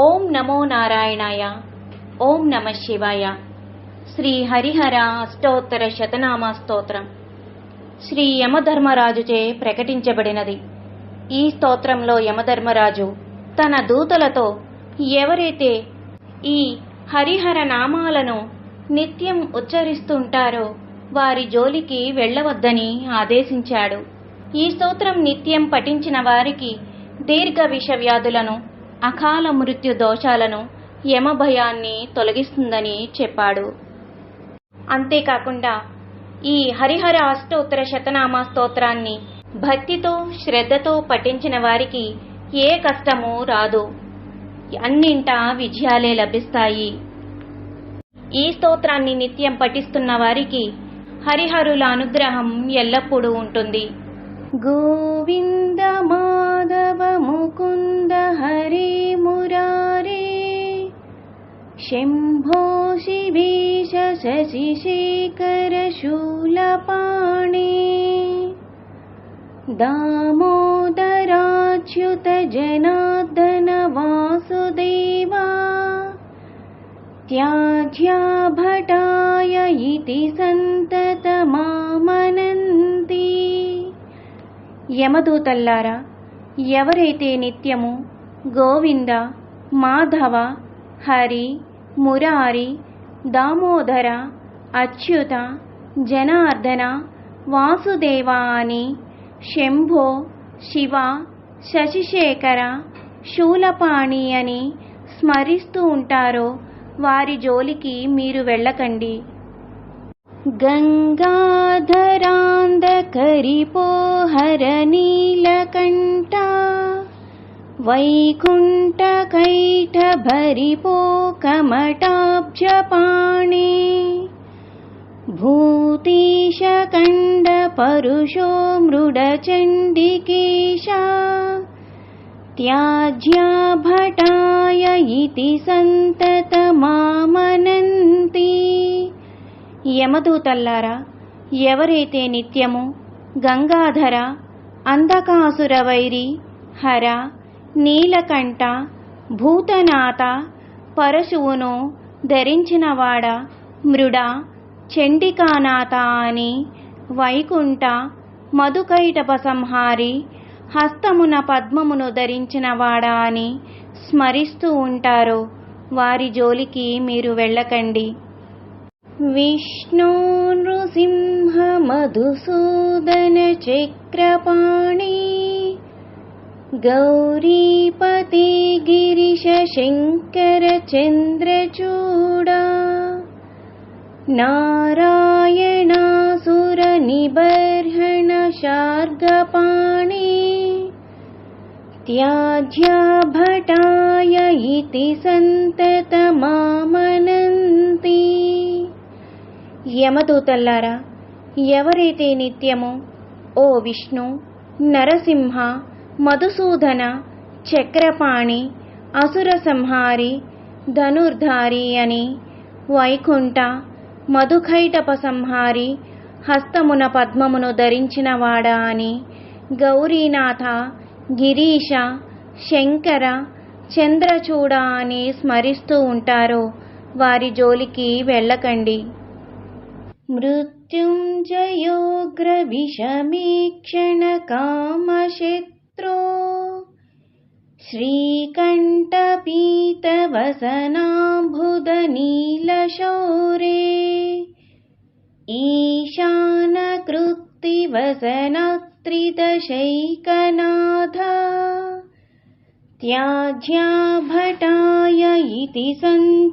ఓం నమో నారాయణాయ ఓం నమ శివాయ. శ్రీ హరిహర అష్టోత్తర శతనామ స్తోత్రం. శ్రీ యమధర్మరాజుచే ప్రకటించబడినది. ఈ స్తోత్రంలో యమధర్మరాజు తన దూతలతో ఎవరైతే ఈ హరిహర నామాలను నిత్యం ఉచ్చరిస్తుంటారో వారి జోలికి వెళ్ళవద్దని ఆదేశించాడు. ఈ స్తోత్రం నిత్యం పఠించిన వారికి దీర్ఘ విష వ్యాధులను అకాల మృత్యు దోషాలను యమభయాన్ని తొలగిస్తుందని చెప్పాడు. అంతేకాకుండా ఈ హరిహర అష్టోత్తర శతనామ స్తోత్రాన్ని భక్తితో శ్రద్ధతో పఠించిన వారికి ఏ కష్టమూ రాదు. అన్నింటా విజయాలే లభిస్తాయి. ఈ స్తోత్రాన్ని నిత్యం పఠిస్తున్న వారికి హరిహరుల అనుగ్రహం ఎల్లప్పుడూ ఉంటుంది. గోవింద మాధవ ముకుంద హరి శంభో శివేశ శశిశేఖర శూలపాణి దామోదరాచ్యుత జనార్దన వాసుదేవా त्याज्याभटाय इति సంతతమామనంతి యమదూతల్లారా ఎవరైతే నిత్యము గోవింద మాధవ హరి మురారి దామోదర అచ్యుత జనార్దన వాసుదేవ అని శంభో శివ శశిశేఖర శూలపాణి అని స్మరిస్తూ ఉంటారో వారి జోలికి మీరు వెళ్ళకండి. గంగాధరాంధకరిపోహర నీలకంఠ వైకుంఠకైఠ భరిపో కమటాబ్జపాణి భూతీశకండ పరుషో మృడచండికేశ त्याज्याभटाय इति సంతతమామనంతి యమదూతల్లారా ఎవరైతే నిత్యము గంగాధర అంధకాసుర వైరి హర నీలకంఠ భూతనాథ పరశువును ధరించినవాడ మృడ చండికానాథ అని వైకుంఠ మధుకైటప సంహారి హస్తమున పద్మమును ధరించినవాడ అని స్మరిస్తూ ఉంటారో. వారి జోలికి మీరు వెళ్ళకండి. విష్ణు నృసింహ మధుసూదన చక్రపాణి గౌరీపతి గిరిశ శంకర చంద్రచూడా నారాయణాసుర నిబర్హణ శార్గపాణి त्याज्याभटाय इति సంతతమామనంతి యమదూతల్లారా ఎవరైతే నిత్యము ఓ విష్ణు నరసింహ మధుసూదన చక్రపాణి అసుర సంహారి ధనుర్ధారి అని వైకుంఠ మధుకైటప సంహారి హస్తమున పద్మమును ధరించినవాడా అని గౌరీనాథ గిరీశ శంకర చంద్రచూడ అని స్మరిస్తూ ఉంటారో. వారి జోలికి వెళ్ళకండి. మృత్యుంజయోగ్ర విషమీక్షణ కామశత్రో శ్రీకంఠపీతవసనాంబుద నీలశౌరే ఈశానకృత్తివసనత్రిదశైకనాథ त्याज्याभटाय इति సంతతమామనంతి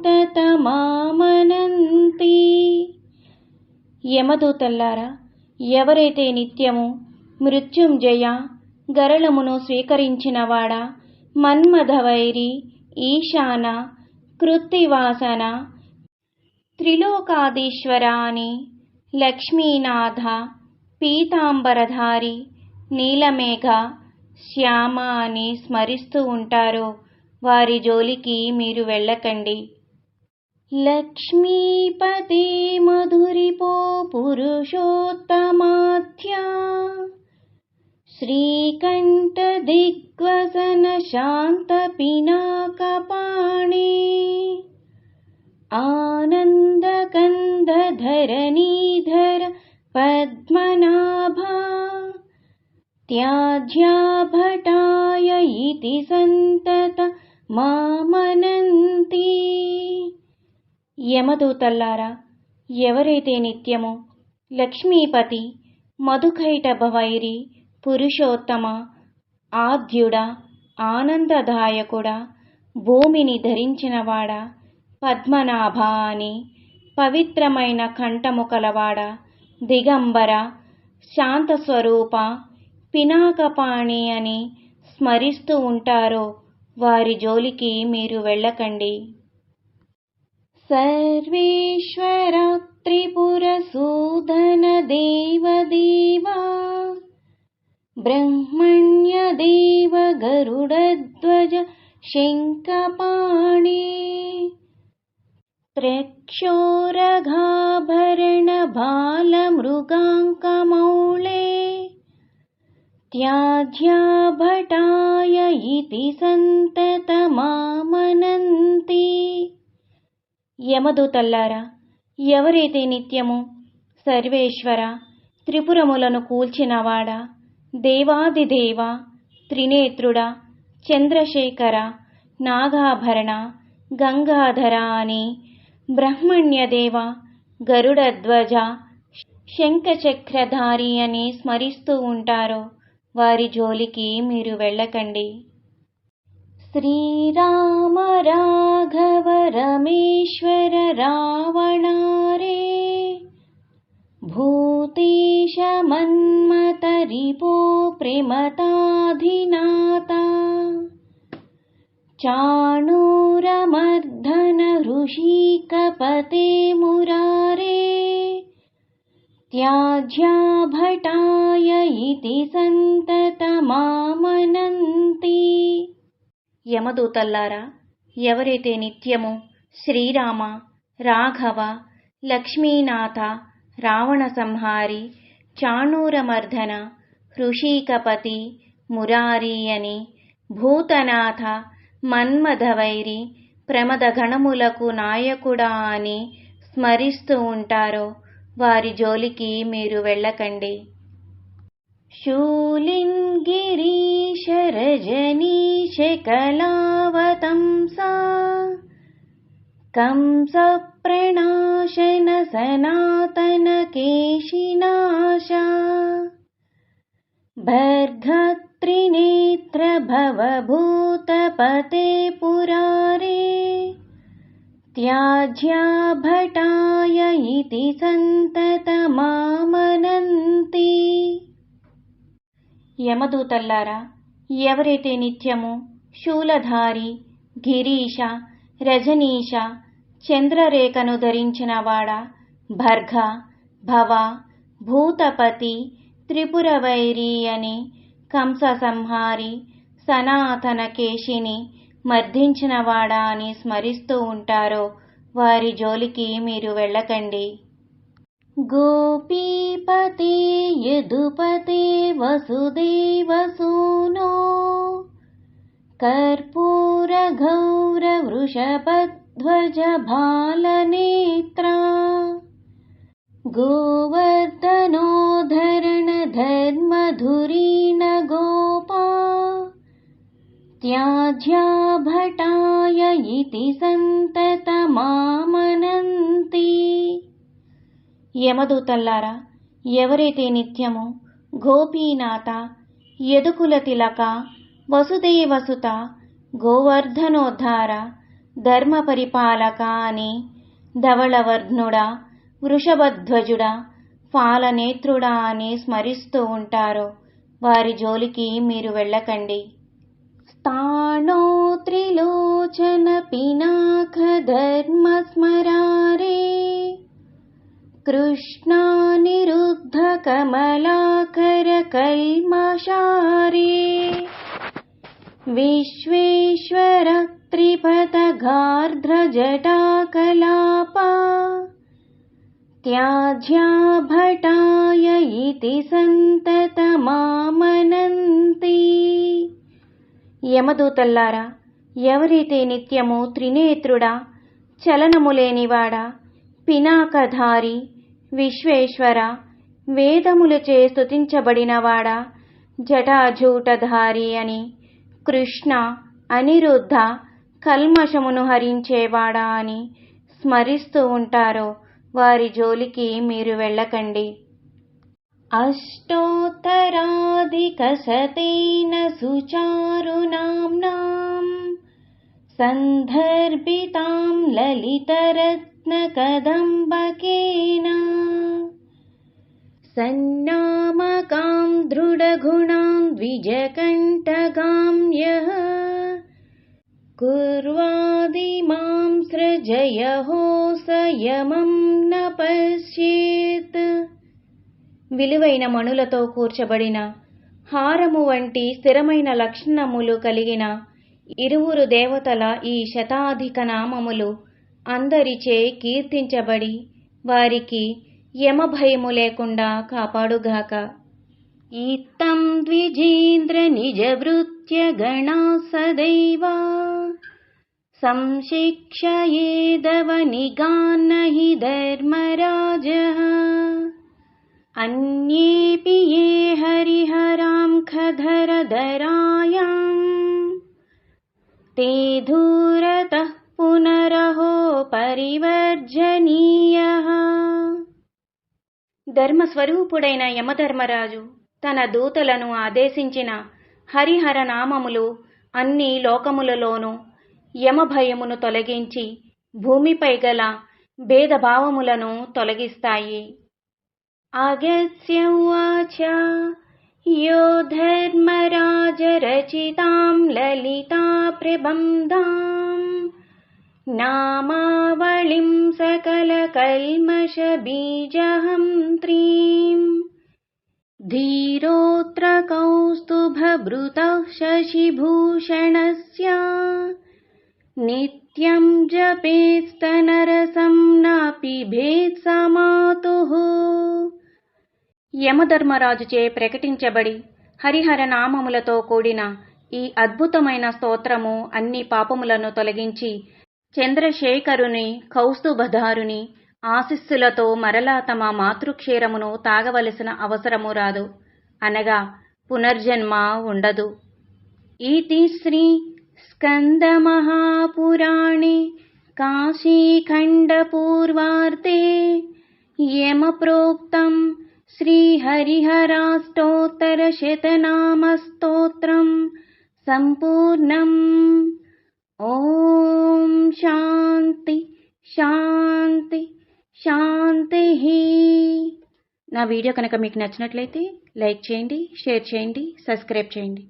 యమదూతల్లారా ఎవరైతే నిత్యము మృత్యుంజయ గరళమును స్వీకరించినవాడా? మన్మధవైరి ఈశాన కృత్తివాసన త్రిలోకాధీశ్వర అని లక్ష్మీనాథ పీతాంబరధారి నీలమేఘ శ్యామ అని స్మరిస్తూ ఉంటారో. వారి జోలికి మీరు వెళ్ళకండి. లక్ష్మీపతి మధురిపో పురుషోత్తమాధ్య श्रीकण्ठदिग्वसनशान्तपिनाकपाणि आनन्दकन्दधरणीधर पद्मनाभा त्याज्या भटाय इति सन्तत मामनन्ति। ఎవరైతే यवरैते లక్ష్మీపతి మధుకైట భవైరి పురుషోత్తమ ఆద్యుడ ఆనందదాయకుడ భూమిని ధరించినవాడ పద్మనాభ అని పవిత్రమైన కంఠము కలవాడ దిగంబర శాంతస్వరూప పినాకపాణి అని స్మరిస్తూ ఉంటారో వారి జోలికి మీరు వెళ్ళకండి. సర్వేశ్వర త్రిపురసూదన దేవదేవా బ్రహ్మణ్య దేవ గరుడధ్వజ శంఖపాణి త్రక్షోరఘాభరణ బాల మృగాంకమౌళే త్యాజ్యాభటాయ ఇది సంతతమామనంతి యమదూతల్లారా ఎవరైతే నిత్యము సర్వేశ్వర త్రిపురములను కూల్చినవాడా? దేవాదిదేవ త్రినేత్రుడ చంద్రశేఖర నాగాభరణ గంగాధర అని బ్రహ్మణ్యదేవ గరుడధ్వజ శంఖచక్రధారి అని స్మరిస్తూ ఉంటారో వారి జోలికి మీరు వెళ్ళకండి. శ్రీరామ రాఘవ రమేశ్వర రావణారే భూతేశ మన్మతరిపో ప్రేమతాధినాథ చాణూరమర్ధన ఋషికపతే మురారే త్యాజ్యా భటాయ ఇతి సంతతమామనంతి యమదూతల్లారా ఎవరైతే నిత్యము శ్రీరామ రాఘవ లక్ష్మీనాథ రావణ సంహారి చాణూరమర్ధన హృషీకపతి మురారి అని భూతనాథ మన్మధవైరి ప్రమద గణములకు నాయకుడా అని స్మరిస్తూ ఉంటారో వారి జోలికి మీరు వెళ్ళకండి शूलिङ्गिरीशरजनीशकलावतंसा कंसप्रणाशन सनातनकेशिनाशा भर्गत्रिनेत्र भवभूतपते पुरारे త్యాజ్యా భటాయ ఇతి సంతతమామనంతి యమదూతల్లారా ఎవరైతే నిత్యము శూలధారి గిరీశ రజనీశ చంద్రరేఖను ధరించినవాడా భర్గ భవ భూతపతి త్రిపురవైరి అని కంస సంహారి సనాతన కేశిని మర్దించినవాడా అని స్మరిస్తూ ఉంటారో వారి జోలికి మీరు వెళ్ళకండి. గోపీపతే యదుపతే వసుదేవసూనో కర్పూర గౌర गोपा బాలనేత్రా గోవర్ధనోధరణ ధర్మధురీణ గోపా త్యాజ్యా సంతతమామనంతి యమదూతల్లారా ఎవరైతే నిత్యము గోపీనాథ యదుకుల తిలక వసుదేవసుత గోవర్ధనోద్ధార ధర్మపరిపాలక అని ధవళవర్ధనుడా వృషభధ్వజుడా ఫాలనేత్రుడా అని స్మరిస్తూ ఉంటారు. వారి జోలికి మీరు వెళ్ళకండి. స్థాణో త్రిలోచన పినాక ధర్మ స్మరారే కృష్ణానిరుద్ధ కమలాకర కల్మషారే విశ్వేశ్వర త్రిపథ గార్ధ్ర జటాకలాపా త్యాజ్యా భటాయ ఇతి సంతతమామనంతి యమదూతల్లారా ఎవరైతే నిత్యము త్రినేత్రుడా చలనము లేనివాడా పినాకధారి విశ్వేశ్వర వేదములచే స్తుతించబడినవాడా జటాజూటధారి అని కృష్ణ అనిరుద్ధ కల్మషమును హరించేవాడా అని స్మరిస్తూ ఉంటారో వారి జోలికి మీరు వెళ్ళకండి అష్టోత్తరాధికశతేన సుచారునామ్నాం सन्दर्भितां ललितरत्नकदम्बकेन सन्नामकां दृढगुणां द्विजकण्ठगां यः कुर्वादिमां జయహో సయమం న పశ్యేత్ విలువైన మణులతో కూర్చబడిన హారము వంటి స్థిరమైన లక్షణములు కలిగిన ఇరువురు దేవతల ఈ శతాధిక నామములు అందరిచే కీర్తించబడి వారికి యమభయము లేకుండా కాపాడుగాక. ఇత్తం ద్విజేంద్ర నిజవృత్య గణా సదైవా। సంశిక్షయేదవ నిగాన్న హి ధర్మరాజ అన్యేపి ఏ హరిహరాం ఖధరధరాయాం ते धूरतः పునరహో పరివర్జనీయః ధర్మస్వరూపుడైన యమధర్మరాజు తన దూతలను ఆదేశించిన హరిహర నామములు అన్ని లోకములలోనూ యమభయమును తొలగించి భూమిపై గల భేదభావములను తొలగిస్తాయి అగస్య ఉవాచ यो धर्मराजरचितां ललिता प्रबन्धाम् नामावलिं सकलकल्मषबीजहन्त्रीम् धीरोऽत्र कौस्तुभभृतः शशिभूषणस्य नित्यं जपेस्तनरसं नापि भेत्समातुः యమధర్మరాజుచే ప్రకటించబడి హరిహర నామములతో కూడిన ఈ అద్భుతమైన స్తోత్రము అన్ని పాపములను తొలగించి చంద్రశేఖరుని కౌస్తుభధారుని ఆశిస్సులతో మరలా తమ మాతృక్షీరమును తాగవలసిన అవసరము రాదు అనగా పునర్జన్మ ఉండదు ఇతి శ్రీ స్కందమహాపురాణి కాశీఖండపూర్వార్తే యమ ప్రోక్తం శ్రీహరిహరాష్టోత్తరశతనామస్తోత్రం సంపూర్ణం. ఓం శాంతి శాంతి శాంతి. నా వీడియో కనుక మీకు నచ్చినట్లయితే లైక్ చేయండి షేర్ చేయండి సబ్స్క్రైబ్ చేయండి.